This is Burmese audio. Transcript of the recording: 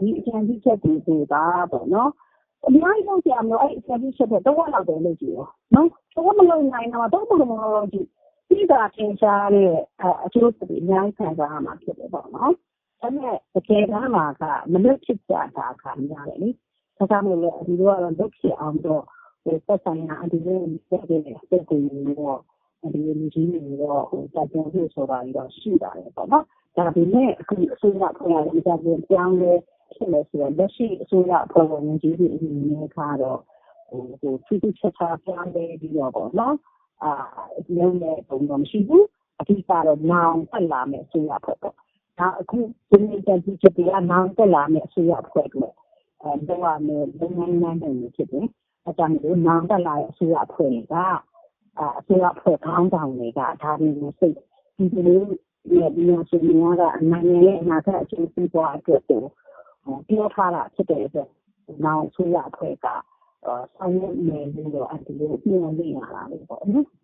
ဒီအကြံပြုချက်တွေကိုသာပေါ့နော်အများကြီးလုပ်ကြမလို့အဲ့အကြံပြုချက်တွေတော့လောက်တယ်လို့ကြည့်ရောနော်တော့မလုပ်နိုင်တော့တော့ဘယ်လိုလုပ်ကြည့်ဒီကထင်ရှားတဲ့အကျိုးတွေအများကြီးခံစားရမှာဖြစ်တယ်ပေါ့နော်ဒါပေမဲ့တကယ်တမ်းမှာကမလွတ်ဖြစ်ကြတာခံရတယ်လေဒါကြောင့်မို့လို့ဒီလိုကတော့လွတ်ဖြစ်အောင်တော့ဟိုသက်ဆိုင်ရာအဒီလိုတက်တဲ့တက်ကိုတော့ဒီလူကြီးတွေတော့ဟိုတက်ကြလို့ဆိုတာတော့ရှိပါတယ်ပေါ့နော် ဒါပေမဲ့အခုအစိုးရဖွဲ့ရတဲ့ကြာပြန်ပြောင်းလဲဖြစ်လို့ဆိုတော့လက်ရှိအစိုးရဖွဲ့ဝင်ကြီးတွေအနေနဲ့ကတော့ဟိုဟိုသူတို့ချက်ချပြောင်းလဲပြီးတော့ပေါ့နော်အာဒီလိုနဲ့ပုံတော့မရှိဘူးအဓိကတော့နောင်တက်လာမယ်အစိုးရဖွဲ့ပေါ့ဒါအခုဒီနေ့တက်ကြည့်ချက်တွေကနောင်တက်လာမယ်အစိုးရဖွဲ့တွေအဲတော့ရမယ်လုပ်ငန်းလမ်းတွေဖြစ်တယ်အကြောင်းလို့နောင်တက်လာတဲ့အစိုးရဖွဲ့ကအာအစိုးရဖွဲ့ခေါင်းဆောင်တွေကဒါတွေကိုစိတ်ဒီလို ရဲ့ဒီလိုဆိုရင်ကအနိုင်ငံရဲ့အနာဂတ်အကျိုးစီးပွားအတွက်ကိုပြောထားတာဖြစ်တဲ့အတွက်နောက်ဆိုရအဖွဲ့ကဆောင်ရွက်မယ်လို့တော့အဲဒီလိုပြောနေရတာလေပေါ့နော်